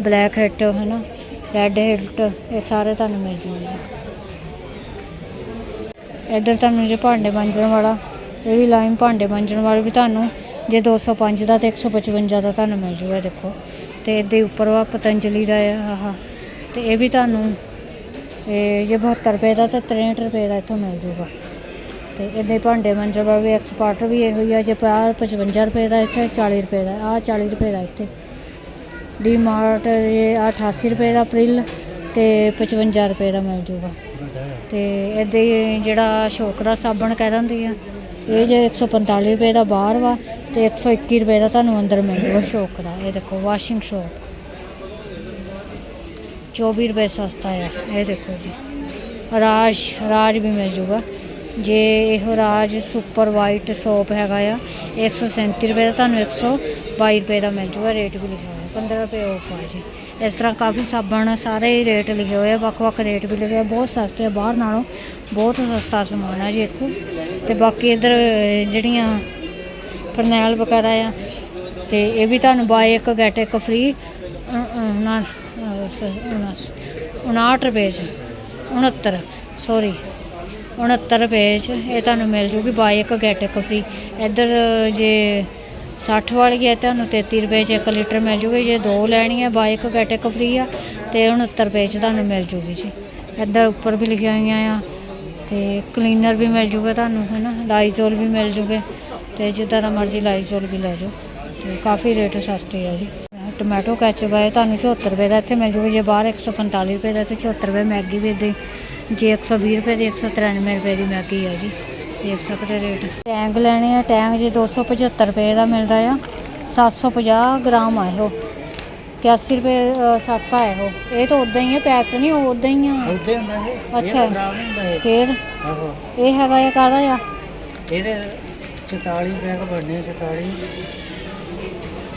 ਬਲੈਕ ਹਿੱਟ ਹੈ ਨਾ ਰੈੱਡ ਹਿੱਟ, ਇਹ ਸਾਰੇ ਤੁਹਾਨੂੰ ਮਿਲ ਜੂਗੇ ਜੀ। ਇੱਧਰ ਤੁਹਾਨੂੰ ਜੇ ਭਾਂਡੇ ਮਾਂਜਣ ਵਾਲਾ, ਇਹ ਵੀ ਲਾਈਨ ਭਾਂਡੇ ਮਾਂਜਣ ਵਾਲੇ ਵੀ ਤੁਹਾਨੂੰ ਜੇ 205 ਦਾ ਤੇ 155 ਦਾ ਤੁਹਾਨੂੰ ਮਿਲ ਜੂਗਾ ਦੇਖੋ। ਤੇ ਇਹਦੇ ਉੱਪਰ ਵਾ ਪਤੰਜਲੀ ਦਾ ਆ ਆਹ। ਤੇ ਇਹ ਵੀ ਤੁਹਾਨੂੰ, ਇਹ ਜੇ 72 ਰੁਪਏ ਦਾ ਤੇ 63 ਰੁਪਏ ਦਾ ਇੱਥੋਂ ਮਿਲ ਜੂਗਾ। ਤੇ ਇਹਦੇ ਭਾਂਡੇ ਮਾਂਜਣ ਵਾਲਾ ਵੀ ਐਕਸਪਰਟ ਵੀ ਇਹੋ ਹੀ ਆ, ਜੇ ਪਿਆ 55 ਰੁਪਏ ਦਾ ਇੱਥੇ 40 ਰੁਪਏ ਦਾ ਆ 40 ਰੁਪਏ ਦਾ ਇੱਥੇ। ਡੀ ਮਾਰਟ ਇਹ ਆਹ 88 ਰੁਪਏ ਦਾ ਪ੍ਰਿਲ ਤੇ 55 ਰੁਪਏ ਦਾ ਮਿਲ ਜੂਗਾ। ਤੇ ਇਹਦੇ ਜਿਹੜਾ ਸ਼ੋਕ ਸਾਬਣ ਕਹਿ ਦਿੰਦੀ ਆ, ਇਹ ਜੇ 145 ਰੁਪਏ ਦਾ ਬਾਹਰ ਵਾ ਤੇ 121 ਰੁਪਏ ਦਾ ਤੁਹਾਨੂੰ ਅੰਦਰ ਮਿਲ ਜੂਗਾ ਸ਼ੋਕ ਇਹ ਦੇਖੋ ਵਾਸ਼ਿੰਗ ਸ਼ੋਪ 24 ਰੁਪਏ ਸਸਤਾ ਆ, ਇਹ ਦੇਖੋ ਜੀ। ਰਾਜ ਰਾਜ ਵੀ ਮਿਲ ਜੂਗਾ। ਜੇ ਇਹ ਰਾਜ ਸੁਪਰ ਵਾਈਟ ਸੋਪ ਹੈਗਾ ਆ ਇਹ 137 ਰੁਪਏ ਦਾ, ਤੁਹਾਨੂੰ 122 ਰੁਪਏ ਦਾ ਮਿਲ ਜੂਗਾ, ਰੇਟ ਵੀ ਲਿਖਿਆ ਹੋਇਆ 15 ਰੁਪਏ ਆਫ ਆ ਜੀ। ਇਸ ਤਰ੍ਹਾਂ ਕਾਫੀ ਸਾਬਣ ਸਾਰੇ ਹੀ ਰੇਟ ਲਿਖੇ ਹੋਏ ਆ, ਵੱਖ-ਵੱਖ ਰੇਟ ਵੀ ਲਿਖੇ ਆ, ਬਹੁਤ ਸਸਤੇ ਆ, ਬਾਹਰ ਨਾਲੋਂ ਬਹੁਤ ਸਸਤਾ ਸਮਾਨ ਆ ਜੀ ਇੱਥੇ। ਤੇ ਬਾਕੀ ਇਧਰ ਜਿਹੜੀਆਂ ਫਰਨੈਲ ਵਗੈਰਾ ਆ, ਤੇ ਇਹ ਵੀ ਤੁਹਾਨੂੰ ਬਾਏ ਇੱਕ ਗੈਟ ਇੱਕ ਫ੍ਰੀ ਨਾ 59 ਰੁਪਏ ਚ 69 ਸੌਰੀ 69 ਰੁਪਏ ਚ ਇਹ ਤੁਹਾਨੂੰ ਮਿਲ ਜੂਗੀ ਬਾਏ ਇੱਕ ਗੈਟ ਇੱਕ ਫ੍ਰੀ ਇੱਧਰ ਜੇ 60 ਵਾਲੀ ਹੈ, ਤੁਹਾਨੂੰ 33 ਰੁਪਏ ਚ 1 ਲੀਟਰ ਮਿਲ ਜੂਗੀ। ਜੇ ਦੋ ਲੈਣੀ ਹੈ ਬਾਏ ਇੱਕ ਗੈਟ ਇੱਕ ਫ੍ਰੀ ਆ, ਤੇ 69 ਰੁਪਏ ਚ ਤੁਹਾਨੂੰ ਮਿਲ ਜੂਗੀ ਜੀ। ਇੱਧਰ ਉੱਪਰ ਵੀ ਲਿਖੀਆਂ ਹੋਈਆਂ ਆ, ਤੇ ਕਲੀਨਰ ਵੀ ਮਿਲ ਜੂਗਾ ਤੁਹਾਨੂੰ ਹੈ ਨਾ ਲਾਈਜ਼ੋਲ ਵੀ ਮਿਲ ਜੂਗੇ, ਤੇ ਜਿੱਦਾਂ ਦਾ ਮਰਜ਼ੀ ਲਾਈਜ਼ੋਲ ਵੀ ਲੈ ਜਾਓ। ਤੇ ਕਾਫੀ ਰੇਟ ਸਸਤੇ ਆ ਜੀ। ਟੋਮੈਟੋ ਕੈਚਅਪ ਹੈ ਤੁਹਾਨੂੰ 74 ਰੁਪਏ ਦਾ ਇੱਥੇ ਮਿਲ ਜੂਗਾ। ਜੇ ਬਾਹਰ 145 ਰੁਪਏ ਦਾ, ਤੇ 74 ਰੁਪਏ ਮੈਗੀ ਵੀ ਇੱਦਾਂ ਜੇ 120 ਰੁਪਏ ਦੀ 193 ਰੁਪਏ ਦੀ ਮੈਗੀ ਆ ਜੀ। ਦੇਖ ਸਕਦੇ ਰੇਟ। ਟੈਂਗ ਲੈਣੇ ਆ ਟੈਂਗ ਜੇ 275 ਰੁਪਏ ਦਾ ਮਿਲਦਾ ਆ। 750 ਗ੍ਰਾਮ ਆ ਇਹੋ। 81 ਰੁਪਏ ਸਸਤਾ ਹੈ ਉਹ ਇਹ ਤਾਂ ਉਦਾਂ ਹੀ ਹੈ ਪੈਕਟ ਨਹੀਂ ਉਹ ਉਦਾਂ ਹੀ ਆ। ਉੱਥੇ ਹੁੰਦਾ ਇਹ। ਅੱਛਾ। ਫੇਰ? ਇਹ ਹੈਗਾ ਇਹ ਕਾਹਦਾ ਆ? ਇਹਦੇ 44 ਪੈਕ ਬਣਨੇ 44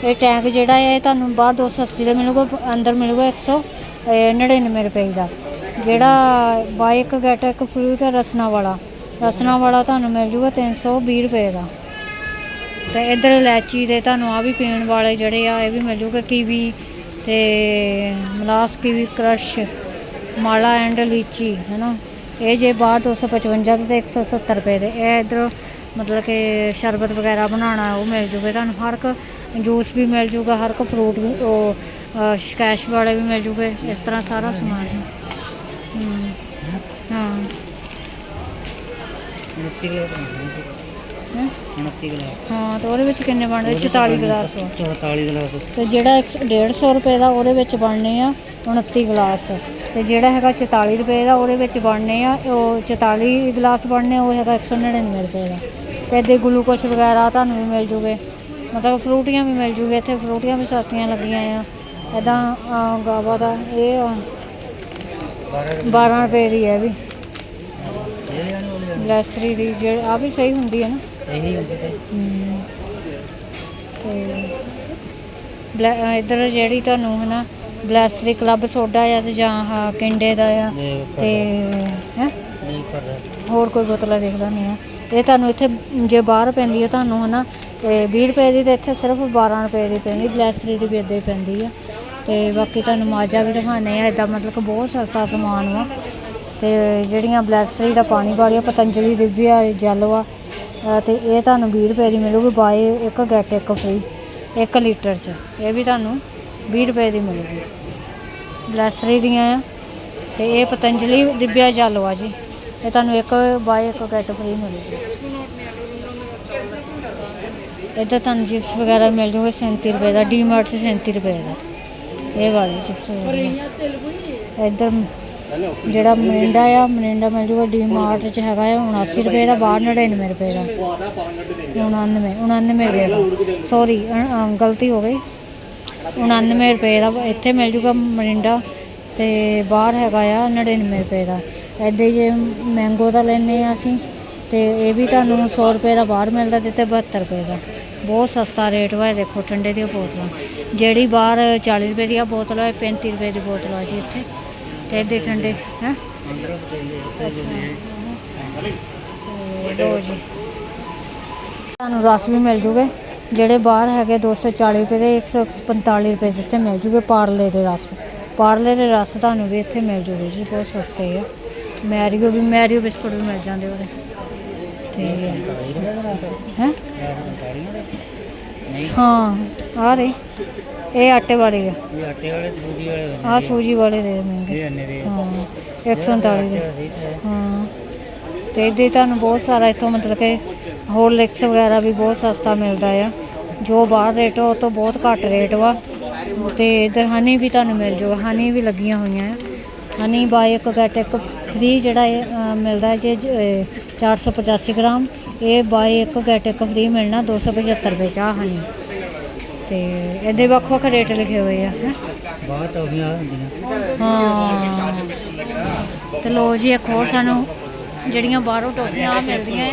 ਇਹ ਟੈਂਕ ਜਿਹੜਾ ਹੈ ਇਹ ਤੁਹਾਨੂੰ ਬਾਹਰ 280 ਦਾ ਮਿਲੂਗਾ ਅੰਦਰ ਮਿਲੂਗਾ 199 ਰੁਪਏ ਦਾ। ਜਿਹੜਾ ਬਾਈਕ ਗੈਟ ਇੱਕ ਫਰੂਟ ਹੈ ਰਸਨਾ ਵਾਲਾ ਰਸਨਾ ਵਾਲਾ ਤੁਹਾਨੂੰ ਮਿਲ ਜੂਗਾ 320 ਰੁਪਏ ਦਾ। ਤੇ ਇਧਰ ਇਲਾਚੀ ਦੇ ਤੁਹਾਨੂੰ ਆ ਵੀ ਪੀਣ ਵਾਲੇ ਜਿਹੜੇ ਆ, ਇਹ ਵੀ ਮਿਲ ਜੂਗੇ ਕੀਵੀ ਤੇ Mala's kiwi crush, Mala and litchi ਹੈ ਨਾ ਇਹ ਜੇ ਬਾਹਰ 255 ਦੇ ਤੇ 170 ਰੁਪਏ ਦੇ। ਇਹ ਇਧਰ ਮਤਲਬ ਕਿ ਸ਼ਰਬਤ ਵਗੈਰਾ ਬਣਾਉਣਾ, ਉਹ ਮਿਲ ਜੂਗਾ ਤੁਹਾਨੂੰ। ਹਰ ਇੱਕ ਜੂਸ ਵੀ ਮਿਲ ਜੂਗਾ, ਹਰ ਇੱਕ ਫਰੂਟ ਵੀ, ਉਹ ਸਕੈਸ਼ ਵਾਲੇ ਵੀ ਮਿਲ ਜੂਗੇ, ਇਸ ਤਰ੍ਹਾਂ ਸਾਰਾ ਸਮਾਨ। ਹੈ 29 ਗਲਾਸ ਹੈਂ? 29 ਗਲਾਸ ਹਾਂ ਤੇ ਉਹਦੇ ਵਿੱਚ ਕਿੰਨੇ ਬਣਦੇ? 44 ਗਲਾਸ। ਵਾ 44 ਗਲਾਸ। ਤੇ ਜਿਹੜਾ 150 ਰੁਪਏ ਦਾ ਉਹਦੇ ਵਿੱਚ ਬਣਨੇ ਆ 29 ਗਲਾਸ। ਤੇ ਜਿਹੜਾ ਹੈਗਾ 44 ਰੁਪਏ ਦਾ ਉਹਦੇ ਵਿੱਚ ਬਣਨੇ ਆ ਉਹ 44 ਗਲਾਸ ਬਣਨੇ ਉਹ ਹੈਗਾ 199 ਰੁਪਏ ਦਾ। ਤੇ ਇਹਦੇ ਗਲੂਕੋਸ਼ ਵਗੈਰਾ ਤੁਹਾਨੂੰ ਵੀ ਮਿਲ ਜੂਗੇ। ਮਤਲਬ ਫਰੂਟੀਆਂ ਵੀ ਮਿਲ ਜੂਗੇ ਇੱਥੇ ਫਰੂਟੀਆਂ ਵੀ ਸਸਤੀਆਂ ਲੱਗੀਆਂ ਆ। ਇਦਾਂ ਗਾਵਾ ਦਾ ਇਹ ਆ, 12 ਰੁਪਏ ਦੀ ਹੈ ਵੀ। ਗਲੈਸਰੀ ਦੀ ਜਿਹੜੀ ਆ ਵੀ ਸਹੀ ਹੁੰਦੀ ਹੈ ਨਾ। ਇਹੀ ਹੁੰਦੇ ਤੇ ਹਮ, ਤੇ ਇੱਧਰ ਜਿਹੜੀ ਤੁਹਾਨੂੰ ਹਨਾ ਬਲੈਸਰੀ ਕਲੱਬ ਸੋਡਾ ਆ ਤੇ ਜਾਂ ਆਹ ਕਿੰਡੇ ਦਾ ਆ ਇਹ ਤੇ ਹੈ? ਨਹੀਂ ਕਰ ਰਿਹਾ ਹੋਰ ਕੋਈ ਬੋਤਲਾਂ ਦੇਖ ਲੈਂਦੇ ਆ। ਇਹ ਤੁਹਾਨੂੰ ਇੱਥੇ ਜੇ ਬਾਹਰ ਪੈਂਦੀ ਹੈ ਤੁਹਾਨੂੰ ਹਨਾ ਤੇ 20 ਰੁਪਏ ਦੀ ਤੇ ਇੱਥੇ ਸਿਰਫ 12 ਰੁਪਏ ਦੀ ਪੈਂਦੀ ਬਲੈਸਰੀ ਦੀ ਵੀ ਇੱਦਾਂ ਹੀ ਪੈਂਦੀ ਆ। ਤੇ ਬਾਕੀ ਤੁਹਾਨੂੰ ਮਾਜਾ ਵੀ ਦਿਖਾਣੇ ਆ ਇਦਾਂ ਮਤਲਬ ਕਿ ਬਹੁਤ ਸਸਤਾ ਸਮਾਨ ਵਾ। ਤੇ ਜਿਹੜੀਆਂ ਬਲੈਸਰੀ ਦਾ ਪਾਣੀ ਵਾਲੀਆਂ ਪਤੰਜਲੀ ਦਿਵਿਆ ਜਲ ਵਾ, ਅਹ ਤੇ ਇਹ ਤੁਹਾਨੂੰ 20 ਰੁਪਏ ਦੀ ਮਿਲੂਗੀ ਬਾਏ ਇੱਕ ਗੈਟ ਇੱਕ ਫ੍ਰੀ 1 ਲੀਟਰ ਚ, ਇਹ ਵੀ ਤੁਹਾਨੂੰ 20 ਰੁਪਏ ਦੀ ਮਿਲੂਗੀ। ਬਲੈਸਰੀ ਦੀਆਂ ਆ, ਤੇ ਇਹ ਪਤੰਜਲੀ ਦਿਵਿਆ ਜਲ ਵਾ ਜੀ, ਇਹ ਤੁਹਾਨੂੰ ਇੱਕ ਬਾਏ ਇੱਕ ਗੈਟ ਫ੍ਰੀ ਮਿਲੂਗੀ। ਇੱਧਰ ਤੁਹਾਨੂੰ ਚਿਪਸ ਵਗੈਰਾ ਮਿਲ ਜੂਗੇ 37 ਰੁਪਏ ਦਾ ਡੀਮਾਰਟ 'ਚ 37 ਰੁਪਏ ਦਾ, ਇਹ ਵਾਲੇ ਚਿਪਸ ਵਗੈਰਾ। ਇੱਧਰ ਜਿਹੜਾ ਮਰਿੰਡਾ ਆ ਮਰਿੰਡਾ ਮਿਲ ਜੂਗਾ ਡੀਮਾਰਟ 'ਚ ਹੈਗਾ ਆ 79 ਰੁਪਏ ਦਾ ਬਾਹਰ 99 ਰੁਪਏ ਦਾ। 99 99 ਰੁਪਏ ਦਾ। ਸੌਰੀ ਗਲਤੀ ਹੋ ਗਈ। 99 ਰੁਪਏ ਦਾ ਇੱਥੇ ਮਿਲ ਜੂਗਾ ਮਰਿੰਡਾ ਤੇ ਬਾਹਰ ਹੈਗਾ ਆ 99 ਰੁਪਏ ਦਾ। ਹੀ ਜੇ ਮੈਂਗੋ ਦਾ ਲੈਨੇ ਆ ਅਸੀਂ ਤੇ ਇਹ ਵੀ ਤੁਹਾਨੂੰ 100 ਰੁਪਏ ਦਾ ਬਾਹਰ ਮਿਲਦਾ ਤੇ ਇੱਥੇ 72 ਰੁਪਏ ਦਾ। ਬਹੁਤ ਸਸਤਾ ਰੇਟ ਵਾ ਦੇਖੋ ਠੰਡੇ ਦੀਆਂ ਬੋਤਲਾਂ। ਜਿਹੜੀ ਬਾਹਰ 40 ਰੁਪਏ ਦੀ ਆ ਬੋਤਲ ਹੈ 35 ਰੁਪਏ ਦੀ ਬੋਤਲ ਆ ਜੀ ਇੱਥੇ। ਤੇ ਇਹਦੇ ਠੰਡੇ, ਹੈ? ਲੋ ਜੀ। ਤੁਹਾਨੂੰ ਰਸ ਵੀ ਮਿਲ ਜੂਗੇ। ਜਿਹੜੇ ਬਾਹਰ ਹੈਗੇ 240 ਰੁਪਏ ਦੇ 145 ਰੁਪਏ ਦੇ, ਇੱਥੇ ਮਿਲ ਜੂਗੇ ਪਾਰਲੇ ਦੇ ਰਸ। ਪਾਰਲੇ ਦੇ ਰਸ ਤੁਹਾਨੂੰ ਵੀ ਇੱਥੇ ਮਿਲ ਜੂਗੇ ਜੀ, ਬਹੁਤ ਸਸਤੇ ਆ। ਮੈਰੀਓ ਵੀ ਮੈਰੀਓ ਬਿਸਕੁਟ ਵੀ ਮਿਲ ਜਾਂਦੇ ਉਹਦੇ। ਤੇ ਹੈ? ਹਾਂ, ਆ ਰਹੇ। ਇਹ ਆਟੇ ਵਾਲੇ ਆ। ਇਹ ਆਟੇ ਵਾਲੇ ਸੂਜੀ ਵਾਲੇ ਹੁੰਦੇ ਆ। ਸੂਜੀ ਵਾਲੇ ਦੇ ਮਹਿੰਗੇ ਇਹ ਅੰਨੇ ਦੇ ਹਾਂ 139 ਦੇ। ਹੈ। ਤੇ ਇਹਦੇ ਤੁਹਾਨੂੰ ਬਹੁਤ ਸਾਰਾ ਇੱਥੋਂ ਮਤਲਬ ਕਿ ਹੋਰ ਲਿਕਸ ਵਗੈਰਾ ਵੀ ਬਹੁਤ ਸਸਤਾ ਮਿਲਦਾ ਆ। ਜੋ ਬਾਹਰ ਰੇਟ ਉਹ ਤੋਂ ਬਹੁਤ ਘੱਟ ਰੇਟ ਵਾ। ਤੇ ਇਧਰ ਹਨੀ ਵੀ ਤੁਹਾਨੂੰ ਮਿਲ ਜਾਊਗਾ ਹਨੀ ਵੀ ਲੱਗੀਆਂ ਹੋਈਆਂ ਆ। ਹਨੀ ਬਾਈ ਇੱਕ ਗੈਟ ਇੱਕ ਫ੍ਰੀ ਜਿਹੜਾ ਮਿਲਦਾ ਜੇ ਜ- ਅ, 485 ਗ੍ਰਾਮ। ਇਹ ਬਾਈ ਇੱਕ ਗੈਟ ਇੱਕ ਫ੍ਰੀ ਮਿਲਣਾ 275 ਰੁਪਏ ਚ ਆ ਹਨੀ ਤੇ ਇਹਦੇ ਵੱਖ ਵੱਖ ਰੇਟ ਲਿਖੇ ਹੋਏ ਆ ਹੈਂ? ਬਾਹਰ ਟੌਫੀਆਂ ਹੁੰਦੀਆਂ ਹਾਂ। ਤੇ ਲੋ ਜੀ ਇੱਕ ਹੋਰ ਸਾਨੂੰ ਜਿਹੜੀਆਂ ਬਾਹਰੋਂ ਟੋਫੀਆਂ ਆ ਮਿਲਦੀਆਂ ਆ।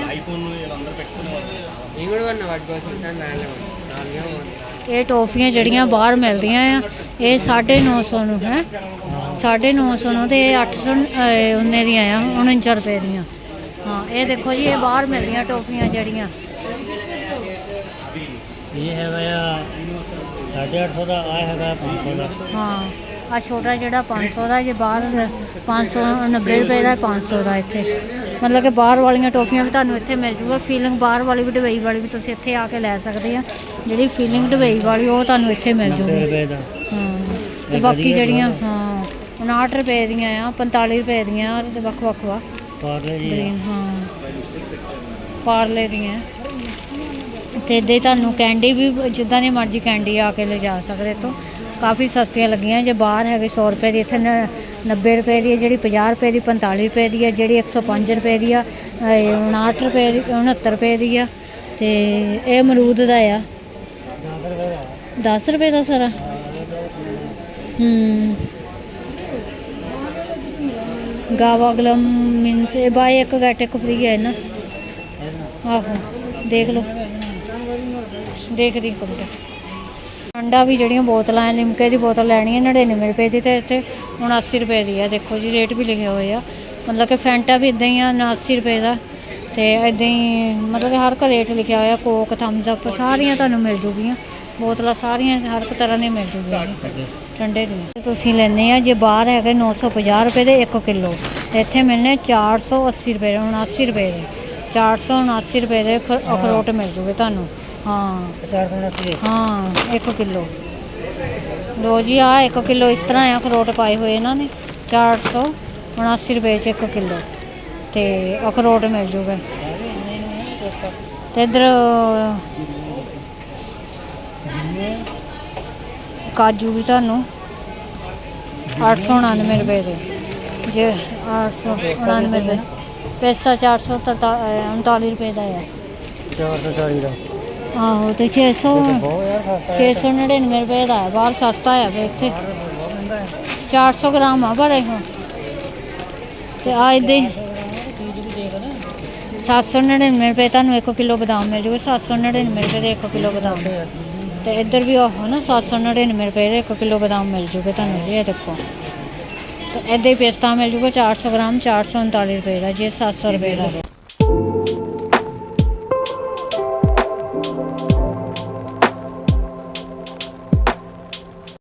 ਇਹ ਟੋਫੀਆਂ ਜਿਹੜੀਆਂ ਬਾਹਰ ਮਿਲਦੀਆਂ ਆ ਇਹ 950 ਨੂੰ ਹੈ? 950 ਨੂੰ ਤੇ ਇਹ 800 ਅਹ, ਉਹਨੇ ਦੀਆਂ ਆ 49 ਰੁਪਏ ਦੀਆਂ। ਹਾਂ ਇਹ ਦੇਖੋ ਜੀ ਇਹ ਬਾਹਰ ਮਿਲਦੀਆਂ ਟੋਫੀਆਂ ਜਿਹੜੀਆਂ। ਇਹ ਹੈਗਾ ਆ 850 ਦਾ ਆ ਹੈਗਾ 500 ਦਾ। ਹਾਂ ਆ ਛੋਟਾ ਜਿਹੜਾ 500 ਦਾ ਜੇ ਬਾਹਰ 590 ਰੁਪਏ ਦਾ 500 ਦਾ ਇੱਥੇ। ਮਤਲਬ ਕਿ ਬਾਹਰ ਵਾਲੀਆਂ ਟੋਫੀਆਂ ਵੀ ਤੁਹਾਨੂੰ ਇੱਥੇ ਮਿਲ ਜੂਗਾ। ਫੀਲਿੰਗ ਬਾਹਰ ਵਾਲੀ ਵੀ ਡਬਈ ਵਾਲੀ ਵੀ ਤੁਸੀਂ ਇੱਥੇ ਆ ਕੇ ਲੈ ਸਕਦੇ ਆ। ਜਿਹੜੀ ਫੀਲਿੰਗ ਡਬਈ ਵਾਲੀ ਉਹ ਤੁਹਾਨੂੰ ਇੱਥੇ ਮਿਲ 90 ਜੂਗੀ। ਰੁਪਏ ਦਾ। ਹਾਂ ਤੇ ਬਾਕੀ ਜਿਹੜੀਆਂ ਹਾਂ 59 ਰੁਪਏ ਦੀਆਂ ਆ 45 ਰੁਪਏ ਦੀਆਂ ਔਰ ਤੇ ਵੱਖ ਵੱਖ ਵਾ। ਪਾਰਲੇ ਜੀ ਗ੍ਰੀਨ ਹਾਂ ਪਾਰਲੇ ਦੀਆਂ। ਤੇ ਇੱਦਾਂ ਤੁਹਾਨੂੰ ਕੈਂਡੀ ਵੀ, ਜਿੱਦਾਂ ਦੀ ਮਰਜ਼ੀ ਕੈਂਡੀ ਆ ਕੇ ਲਿਜਾ ਸਕਦੇ ਤੋਂ। ਕਾਫੀ ਸਸਤੀਆਂ ਲੱਗੀਆਂ, ਜੇ ਬਾਹਰ ਹੈਗੇ 100 ਰੁਪਏ ਦੀ, ਇੱਥੇ ਨ- 90 ਰੁਪਏ ਦੀ ਹੈ, ਜਿਹੜੀ 50 ਰੁਪਏ ਦੀ 45 ਰੁਪਏ ਦੀ ਹੈ, ਜਿਹੜੀ 105 ਰੁਪਏ ਦੀ ਆ, ਇਹ 59 ਰੁਪਏ ਦੀ 69 ਰੁਪਏ ਦੀ ਆ, ਤੇ ਇਹ ਅਮਰੂਦ ਦਾ ਆ। 10 ਰੁਪਏ ਦਾ ਸਾਰਾ। ਹੂੰ। ਗਾਵਾ ਗਲਮ ਮੀਨਸ, ਇਹ ਬਾਏ ਇੱਕ ਗੈਟ ਇੱਕ ਫ੍ਰੀ ਹੈ ਨਾ। ਆਹੋ, ਦੇਖ ਲਓ। ਦੇਖ ਰਹੀ ਠੰਡਾ ਵੀ ਜਿਹੜੀਆਂ ਬੋਤਲਾਂ ਹੈ ਲਿਮਕੇ ਦੀ ਬੋਤਲ ਲੈਣੀ ਹੈ 99 ਰੁਪਏ ਦੀ ਤੇ ਇੱਥੇ 79 ਰੁਪਏ ਦੀ ਆ ਦੇਖੋ ਜੀ ਰੇਟ ਵੀ ਲਿਖੇ ਹੋਏ ਆ। ਮਤਲਬ ਕਿ ਫੈਂਟਾ ਵੀ ਇਦਾਂ ਹੀ ਆ 79 ਰੁਪਏ ਦਾ। ਤੇ ਇਦਾਂ ਹੀ ਮਤਲਬ ਕਿ ਹਰ ਇੱਕ ਰੇਟ ਲਿਖਿਆ ਹੋਇਆ ਕੋਕ ਥੰਬਸ ਅਪ ਸਾਰੀਆਂ ਤੁਹਾਨੂੰ ਮਿਲ ਜੂਗੀਆਂ। ਬੋਤਲਾਂ ਸਾਰੀਆਂ ਹਰ ਇੱਕ ਤਰ੍ਹਾਂ ਦੀਆਂ ਮਿਲ ਜੂਗੀਆਂ ਠੰਡੇ ਦੀ ਤੁਸੀਂ ਲੈਣੇ ਆ, ਜੇ ਬਾਹਰ ਹੈਗੇ 950 ਰੁਪਏ ਦੇ 1 ਕਿਲੋ। ਤੇ ਇੱਥੇ ਮਿਲਨੇ 480 ਰੁਪਏ ਦੇ 79 ਰੁਪਏ ਦੇ। 479 ਰੁਪਏ ਦੇ ਖ- ਅਖਰੋਟ ਮਿਲ ਜੂਗੇ ਤੁਹਾਨੂੰ। 480 ਹਾਂ 1 ਕਿਲੋ। ਲੋ ਜੀ ਆ 1 ਕਿਲੋ ਇਸ ਤਰ੍ਹਾਂ ਆ ਅਖਰੋਟ ਪਾਏ ਹੋਏ ਇਹਨਾਂ ਨੇ 479 ਰੁਪਏ ਚ 1 ਕਿਲੋ। ਤੇ ਅਖਰੋਟ ਮਿਲ ਜੂਗਾ। ਤੇ ਇਧਰ ਕਾਜੂ ਵੀ ਤੁਹਾਨੂੰ 899 ਰੁਪਏ ਦੇ। ਜੇ 899 ਰੁਪਏ ਪੈਸਾ 439 ਰੁਪਏ ਦਾ ਹੈ 440 ਦਾ। ਆਹੋ ਤੇ 600 ਬਹੁਤ ਯਾਰ ਸਸਤਾ 699 ਰੁਪਏ ਦਾ ਹੈ ਬਾਹਰ ਸਸਤਾ ਹੈ ਵੇ ਇੱਥੇ। 400 ਗ੍ਰਾਮ ਆ ਬੜੇ ਹਾਂ ਤੇ ਆ ਇਹਦੇ ਚੀਜ਼ ਵੀ ਦੇਖ ਨਾ 799 ਰੁਪਏ ਤੁਹਾਨੂੰ 1 ਕਿਲੋ ਬਦਾਮ ਮਿਲ ਜੂਗਾ 799 ਰੁਪਏ ਦੇ 1 ਕਿਲੋ ਬਦਾਮ। ਤੇ ਇੱਧਰ ਵੀ ਉਹ ਨਾ 799 ਰੁਪਏ ਦੇ 1 ਕਿਲੋ ਬਦਾਮ ਮਿਲ ਜੂਗੇ ਤੁਹਾਨੂੰ ਜੀ ਇਹ ਦੇਖੋ। ਤੇ ਹੀ ਪਿਸਤਾ ਮਿਲ ਜੂਗਾ 400 ਗ੍ਰਾਮ 439 ਰੁਪਏ ਦਾ ਜੇ 700 ਰੁਪਏ ਦਾ।